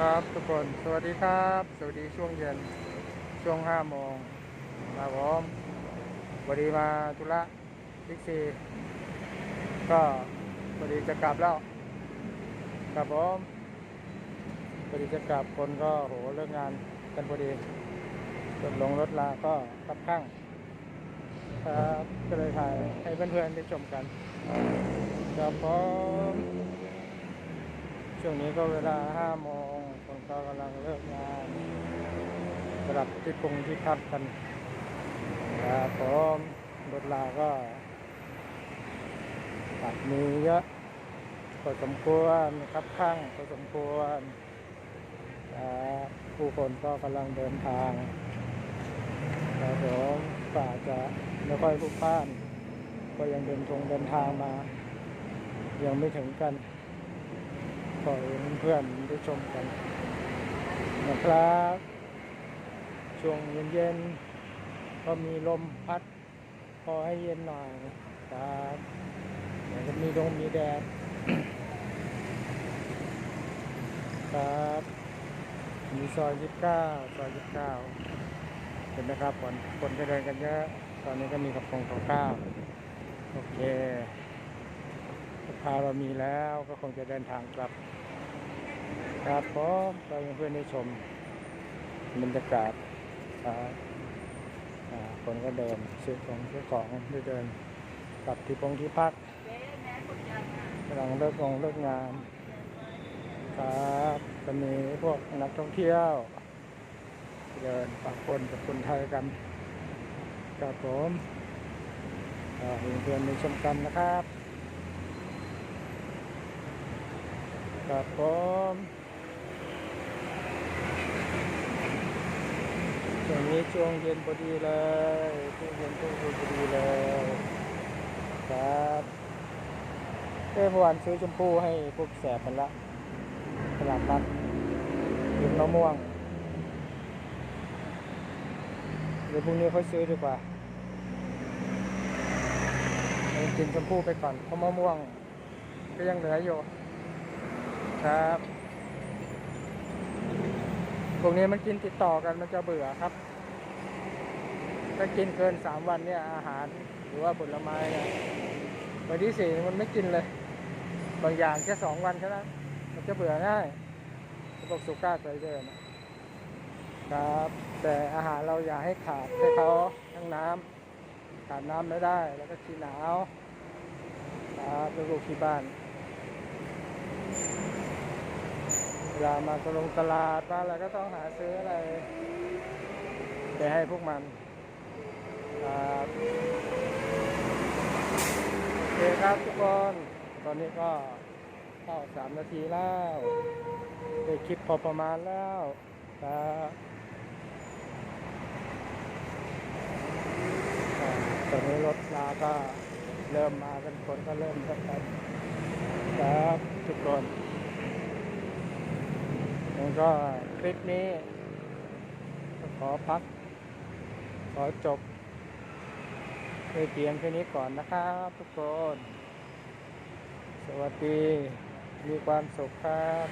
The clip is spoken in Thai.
ครับทุกคน สวัสดีครับ สวัสดีช่วงเย็น ช่วงห้าโมงครับผมพอดีมาธุระบิ๊กซีก็พอดีจะกลับแล้วครับผมพอดีจะกลับคนก็โหเลิกงานกันพอดีจนลงรถลาก็ขับข้างครับก็เลยถ่ายให้เพื่อนๆได้ชมกันครับผม ช่วงนี้ก็เวลาห้าโมงคนก็กำลังเลิกงานสลับที่ปรุงที่พักกันครับผมรถลาก็ตัดมีเยอะพอสมควรครับข้างพอสมควรครับผู้คนก็กำลังเดินทางครับผมก็อาจจะไม่ค่อยพลุกพล่าน ก็ยังเดินทงเดินทางมา ยังไม่ถึงกัน ขอให้เพื่อนได้ชมกันนะครับ ช่วงเย็นๆก็มีลมพัด พอให้เย็นหน่อยครับเดี๋ยวก็มีลมมีแดดครับมีซอยยี่สิบเก้าซอยยี่สิบเก้าเห็นไหมครับคนคนก็เดินกันเยอะตอนนี้ก็มีกับพงของเก้าโอเคพาเรามีแล้วก็คงจะเดินทางกลับ ครับผมเราเพื่อนได้ชมบรรยากาศคนก็เดินซื้อของซื้อของได้เดินกลับที่พงที่พักกำลังเลิกงเลิกงานครับจะมีพวกนักท่องเที่ยว เดินปะปนกับคนไทยกันครับผมอ่าเพื่อนๆได้ชมกันนะครับครับผม ช่วงนี้ช่วงเย็นพอดีเลยช่วงเย็นช่วงเย็นพอดีเลยครับเอ้เมื่อวานซื้อชมพู่ให้พวกแสบมันละตลาดนัดกินมะม่วง เดี๋ยวพรุ่งนี้ค่อยซื้อดีกว่าเอากินชมพู่ไปก่อนเพราะมะม่วง ก็ยังเหลืออยู่ครับ พวกนี้มันกินติดต่อกันมันจะเบื่อครับ ถ้ากินเกินสามวันเนี่ยอาหารหรือว่าผลไม้เนี่ยวันที่สี่มันไม่กินเลย บางอย่างแค่สองวันแค่นั้นมันจะเบื่อง่ายพวกสุก้าไตเดอร์นะครับ แต่อาหารเราอย่าให้ขาดให้เขาทั้งน้ำขาดน้ำไม่ได้ แล้วก็ขี้หนาวครับลูกๆที่บ้าน ลามาตลงตลาดมาอะไรก็ต้องหาซื้ออะไร ไปให้พวกมันครับโอเคครับทุกคน ตอนนี้ก็เข้าสามนาทีแล้วได้คลิปพอประมาณแล้วครับตอนนี้รถลาก็เริ่มมากันคนก็เริ่มกันครับทุกคน ก็คลิปนี้ ขอพัก ขอจบในเพียงแค่นี้ก่อนนะครับทุกคน สวัสดี มีความสุขครับ